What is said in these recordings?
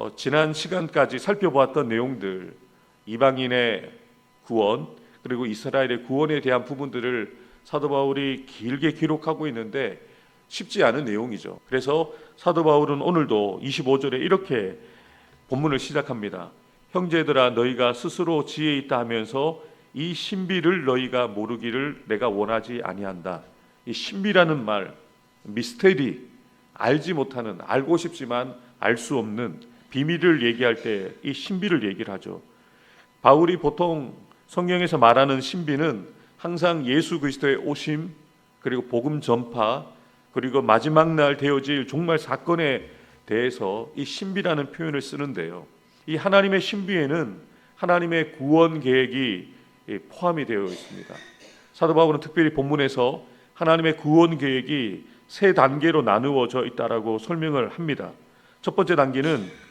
어, 지난 시간까지 살펴보았던 내용들 이방인의 구원 그리고 이스라엘의 구원에 대한 부분들을 사도 바울이 길게 기록하고 있는데 쉽지 않은 내용이죠. 그래서 사도 바울은 오늘도 25절에 이렇게 본문을 시작합니다. 형제들아 너희가 스스로 지혜 있다 하면서 이 신비를 너희가 모르기를 내가 원하지 아니한다. 이 신비라는 말 미스테리 알지 못하는 알고 싶지만 알 수 없는 비밀을 얘기할 때 이 신비를 얘기를 하죠. 바울이 보통 성경에서 말하는 신비는 항상 예수 그리스도의 오심 그리고 복음 전파 그리고 마지막 날 되어질 종말 사건에 대해서 이 신비라는 표현을 쓰는데요. 이 하나님의 신비에는 하나님의 구원 계획이 포함이 되어 있습니다. 사도 바울은 특별히 본문에서 하나님의 구원 계획이 세 단계로 나누어져 있다라고 설명을 합니다. 첫 번째 단계는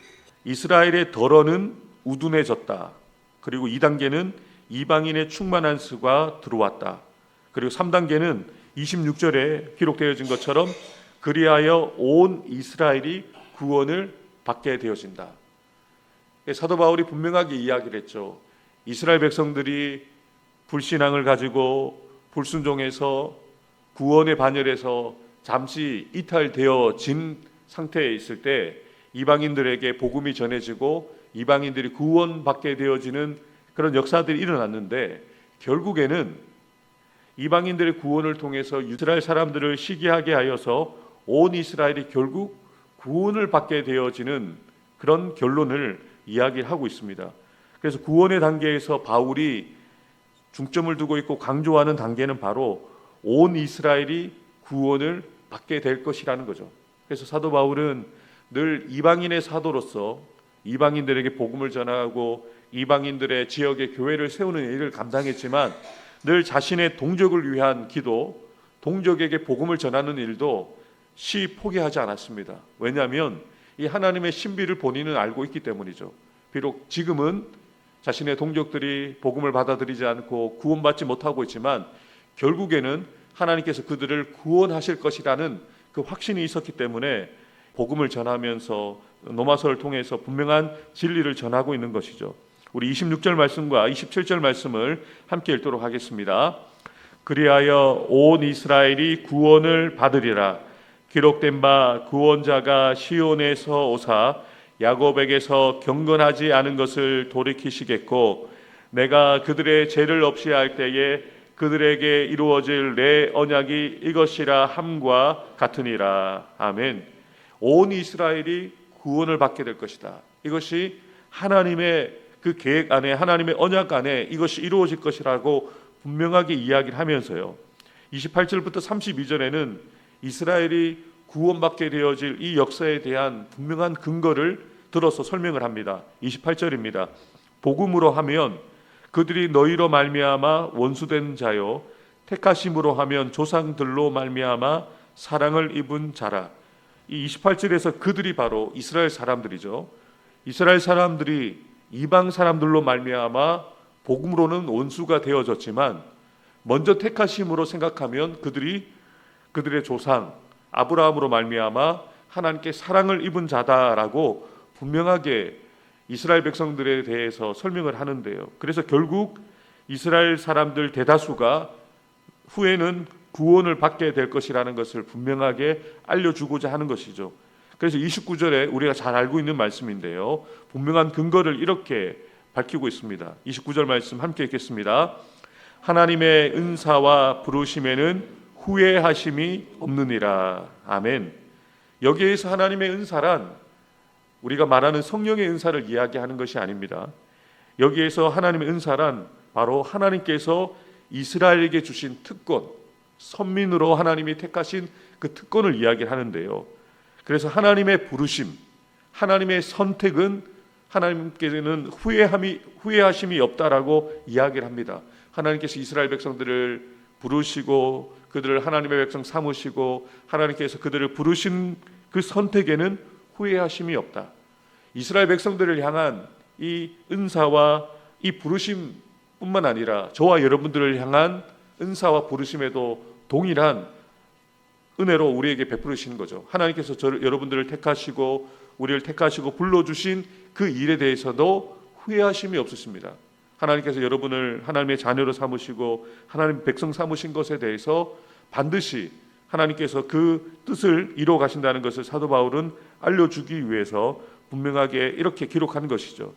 이스라엘의 덜어는 우둔해졌다. 그리고 2단계는 이방인의 충만한 수가 들어왔다. 그리고 3단계는 26절에 기록되어진 것처럼 그리하여 온 이스라엘이 구원을 받게 되어진다. 사도 바울이 분명하게 이야기를 했죠. 이스라엘 백성들이 불신앙을 가지고 불순종해서 구원의 반열에서 잠시 이탈되어진 상태에 있을 때 이방인들에게 복음이 전해지고 이방인들이 구원받게 되어지는 그런 역사들이 일어났는데 결국에는 이방인들의 구원을 통해서 이스라엘 사람들을 시기하게 하여서 온 이스라엘이 결국 구원을 받게 되어지는 그런 결론을 이야기하고 있습니다. 그래서 구원의 단계에서 바울이 중점을 두고 있고 강조하는 단계는 바로 온 이스라엘이 구원을 받게 될 것이라는 거죠. 그래서 사도 바울은 늘 이방인의 사도로서 이방인들에게 복음을 전하고 이방인들의 지역의 교회를 세우는 일을 감당했지만 늘 자신의 동족을 위한 기도, 동족에게 복음을 전하는 일도 시 포기하지 않았습니다. 왜냐하면 이 하나님의 신비를 본인은 알고 있기 때문이죠. 비록 지금은 자신의 동족들이 복음을 받아들이지 않고 구원받지 못하고 있지만 결국에는 하나님께서 그들을 구원하실 것이라는 그 확신이 있었기 때문에 복음을 전하면서 노마서를 통해서 분명한 진리를 전하고 있는 것이죠. 우리 26절 말씀과 27절 말씀을 함께 읽도록 하겠습니다. 그리하여 온 이스라엘이 구원을 받으리라. 기록된 바 구원자가 시온에서 오사 야곱에게서 경건하지 않은 것을 돌이키시겠고 내가 그들의 죄를 없이 할 때에 그들에게 이루어질 내 언약이 이것이라 함과 같으니라. 아멘. 온 이스라엘이 구원을 받게 될 것이다. 이것이 하나님의 그 계획 안에 하나님의 언약 안에 이것이 이루어질 것이라고 분명하게 이야기를 하면서요. 28절부터 32절에는 이스라엘이 구원받게 되어질 이 역사에 대한 분명한 근거를 들어서 설명을 합니다. 28절입니다. 복음으로 하면 그들이 너희로 말미암아 원수된 자요 택하심으로 하면 조상들로 말미암아 사랑을 입은 자라. 이 28절에서 그들이 바로 이스라엘 사람들이죠. 이스라엘 사람들이 이방 사람들로 말미암아 복음으로는 원수가 되어졌지만 먼저 택하심으로 생각하면 그들이 그들의 조상 아브라함으로 말미암아 하나님께 사랑을 입은 자다라고 분명하게 이스라엘 백성들에 대해서 설명을 하는데요. 그래서 결국 이스라엘 사람들 대다수가 후에는 구원을 받게 될 것이라는 것을 분명하게 알려주고자 하는 것이죠. 그래서 29절에 우리가 잘 알고 있는 말씀인데요. 분명한 근거를 이렇게 밝히고 있습니다. 29절 말씀 함께 읽겠습니다. 하나님의 은사와 부르심에는 후회하심이 없느니라. 아멘. 여기에서 하나님의 은사란 우리가 말하는 성령의 은사를 이야기하는 것이 아닙니다. 여기에서 하나님의 은사란 바로 하나님께서 이스라엘에게 주신 특권, 선민으로 하나님이 택하신 그 특권을 이야기하는데요. 그래서 하나님의 부르심, 하나님의 선택은 하나님께서는 후회함이 후회하심이 없다라고 이야기를 합니다. 하나님께서 이스라엘 백성들을 부르시고 그들을 하나님의 백성 삼으시고 하나님께서 그들을 부르신 그 선택에는 후회하심이 없다. 이스라엘 백성들을 향한 이 은사와 이 부르심뿐만 아니라 저와 여러분들을 향한 은사와 부르심에도 동일한 은혜로 우리에게 베푸시는 거죠. 하나님께서 저 여러분들을 택하시고 우리를 택하시고 불러주신 그 일에 대해서도 후회하심이 없으십니다. 하나님께서 여러분을 하나님의 자녀로 삼으시고 하나님 백성 삼으신 것에 대해서 반드시 하나님께서 그 뜻을 이루어 가신다는 것을 사도 바울은 알려주기 위해서 분명하게 이렇게 기록한 것이죠.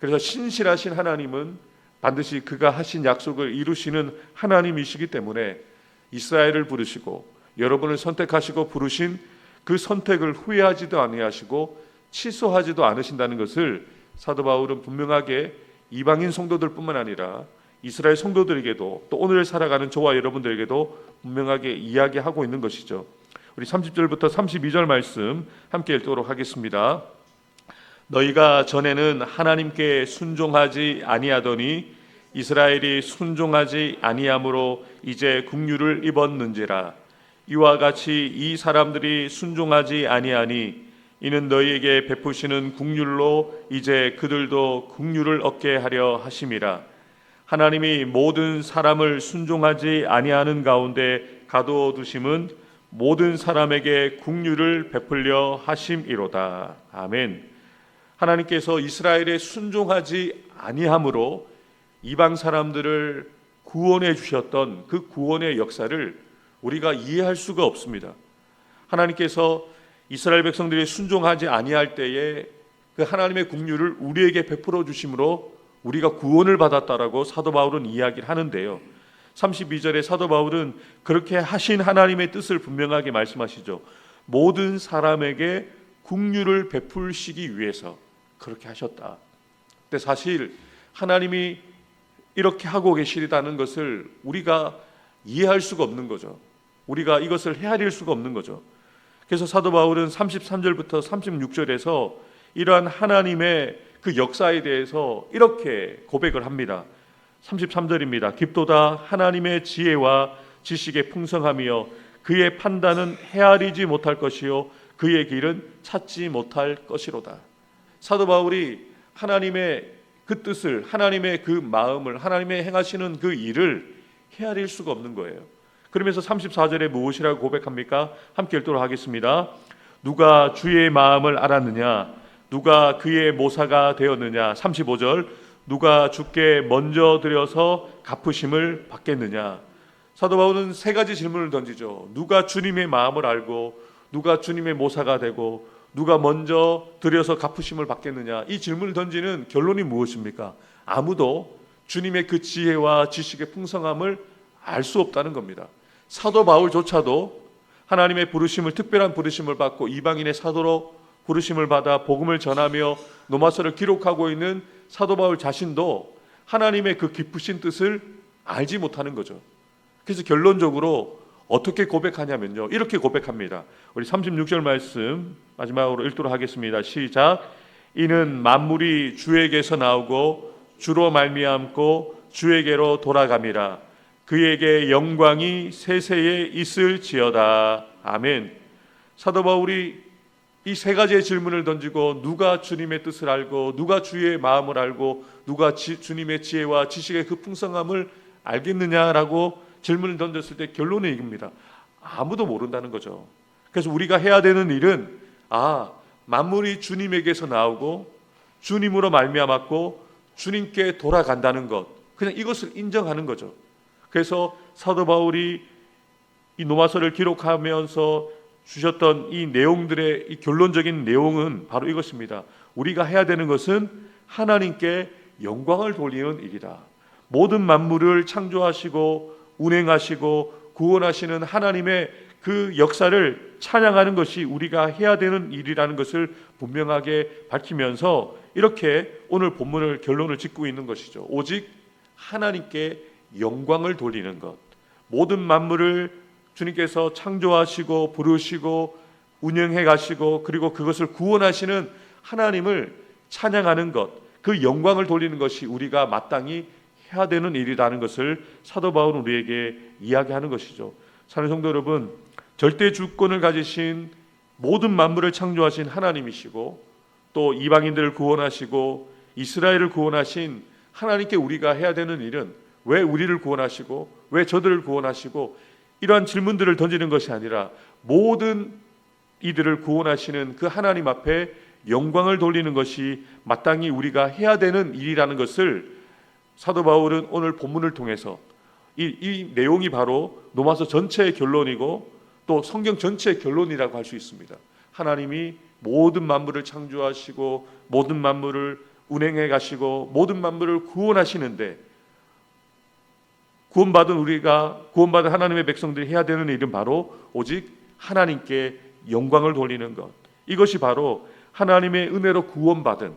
그래서 신실하신 하나님은 반드시 그가 하신 약속을 이루시는 하나님이시기 때문에 이스라엘을 부르시고 여러분을 선택하시고 부르신 그 선택을 후회하지도 아니하시고 취소하지도 않으신다는 것을 사도 바울은 분명하게 이방인 성도들뿐만 아니라 이스라엘 성도들에게도 또 오늘 살아가는 저와 여러분들에게도 분명하게 이야기하고 있는 것이죠. 우리 30절부터 32절 말씀 함께 읽도록 하겠습니다. 너희가 전에는 하나님께 순종하지 아니하더니 이스라엘이 순종하지 아니함으로 이제 국류를 입었는지라. 이와 같이 이 사람들이 순종하지 아니하니 이는 너희에게 베푸시는 국률로 이제 그들도 국률을 얻게 하려 하심이라. 하나님이 모든 사람을 순종하지 아니하는 가운데 가두어 두심은 모든 사람에게 국률을 베풀려 하심이로다. 아멘. 하나님께서 이스라엘에 순종하지 아니함으로 이방 사람들을 구원해 주셨던 그 구원의 역사를 우리가 이해할 수가 없습니다. 하나님께서 이스라엘 백성들이 순종하지 아니할 때에 그 하나님의 국류를 우리에게 베풀어 주심으로 우리가 구원을 받았다라고 사도 바울은 이야기를 하는데요. 32절에 사도 바울은 그렇게 하신 하나님의 뜻을 분명하게 말씀하시죠. 모든 사람에게 국류를 베풀시기 위해서 그렇게 하셨다. 근데 사실 하나님이 이렇게 하고 계시다는 것을 우리가 이해할 수가 없는 거죠. 우리가 이것을 헤아릴 수가 없는 거죠. 그래서 사도 바울은 33절부터 36절에서 이러한 하나님의 그 역사에 대해서 이렇게 고백을 합니다. 33절입니다. 깊도다 하나님의 지혜와 지식의 풍성함이여 그의 판단은 헤아리지 못할 것이요 그의 길은 찾지 못할 것이로다. 사도 바울이 하나님의 그 뜻을 하나님의 그 마음을 하나님의 행하시는 그 일을 헤아릴 수가 없는 거예요. 그러면서 34절에 무엇이라고 고백합니까? 함께 읽도록 하겠습니다. 누가 주의 마음을 알았느냐? 누가 그의 모사가 되었느냐? 35절. 누가 주께 먼저 드려서 갚으심을 받겠느냐? 사도 바울은 세 가지 질문을 던지죠. 누가 주님의 마음을 알고 누가 주님의 모사가 되고 누가 먼저 드려서 갚으심을 받겠느냐? 이 질문을 던지는 결론이 무엇입니까? 아무도 주님의 그 지혜와 지식의 풍성함을 알 수 없다는 겁니다. 사도 바울조차도 하나님의 부르심을 특별한 부르심을 받고 이방인의 사도로 부르심을 받아 복음을 전하며 노마서를 기록하고 있는 사도 바울 자신도 하나님의 그 깊으신 뜻을 알지 못하는 거죠. 그래서 결론적으로 어떻게 고백하냐면요. 이렇게 고백합니다. 우리 36절 말씀 마지막으로 읽도록 하겠습니다. 시작. 이는 만물이 주에게서 나오고 주로 말미암고 주에게로 돌아감이라. 그에게 영광이 세세에 있을지어다. 아멘. 사도 바울이 이 세 가지의 질문을 던지고 누가 주님의 뜻을 알고 누가 주의 마음을 알고 누가 지, 주님의 지혜와 지식의 그 풍성함을 알겠느냐라고 질문을 던졌을 때 결론은 이겁니다. 아무도 모른다는 거죠. 그래서 우리가 해야 되는 일은 아 만물이 주님에게서 나오고 주님으로 말미암았고 주님께 돌아간다는 것 그냥 이것을 인정하는 거죠. 그래서 사도 바울이 이 노마서를 기록하면서 주셨던 이 내용들의 이 결론적인 내용은 바로 이것입니다. 우리가 해야 되는 것은 하나님께 영광을 돌리는 일이다. 모든 만물을 창조하시고 운행하시고 구원하시는 하나님의 그 역사를 찬양하는 것이 우리가 해야 되는 일이라는 것을 분명하게 밝히면서 이렇게 오늘 본문을 결론을 짓고 있는 것이죠. 오직 하나님께 영광을 돌리는 것. 모든 만물을 주님께서 창조하시고 부르시고 운영해 가시고 그리고 그것을 구원하시는 하나님을 찬양하는 것. 그 영광을 돌리는 것이 우리가 마땅히 해야 되는 일이라는 것을 사도 바울은 우리에게 이야기하는 것이죠. 사는 성도 여러분, 절대 주권을 가지신 모든 만물을 창조하신 하나님이시고 또 이방인들을 구원하시고 이스라엘을 구원하신 하나님께 우리가 해야 되는 일은 왜 우리를 구원하시고 왜 저들을 구원하시고 이러한 질문들을 던지는 것이 아니라 모든 이들을 구원하시는 그 하나님 앞에 영광을 돌리는 것이 마땅히 우리가 해야 되는 일이라는 것을 사도 바울은 오늘 본문을 통해서 이, 이 내용이 바로 로마서 전체의 결론이고 또 성경 전체의 결론이라고 할 수 있습니다. 하나님이 모든 만물을 창조하시고 모든 만물을 운행해 가시고 모든 만물을 구원하시는데 구원받은 우리가 구원받은 하나님의 백성들이 해야 되는 일은 바로 오직 하나님께 영광을 돌리는 것. 이것이 바로 하나님의 은혜로 구원받은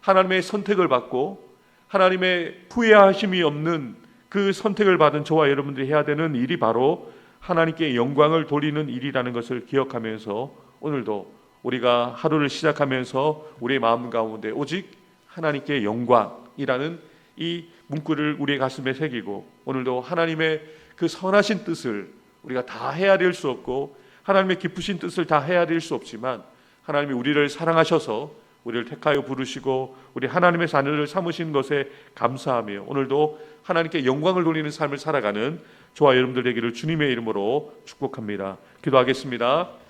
하나님의 선택을 받고 하나님의 후회하심이 없는 그 선택을 받은 저와 여러분들이 해야 되는 일이 바로 하나님께 영광을 돌리는 일이라는 것을 기억하면서 오늘도 우리가 하루를 시작하면서 우리의 마음 가운데 오직 하나님께 영광이라는 이 문구를 우리의 가슴에 새기고 오늘도 하나님의 그 선하신 뜻을 우리가 다 헤아릴 수 없고 하나님의 기쁘신 뜻을 다 헤아릴 수 없지만 하나님이 우리를 사랑하셔서 우리를 택하여 부르시고 우리 하나님의 자녀를 삼으신 것에 감사하며 오늘도 하나님께 영광을 돌리는 삶을 살아가는 저와 여러분들 되기를 주님의 이름으로 축복합니다. 기도하겠습니다.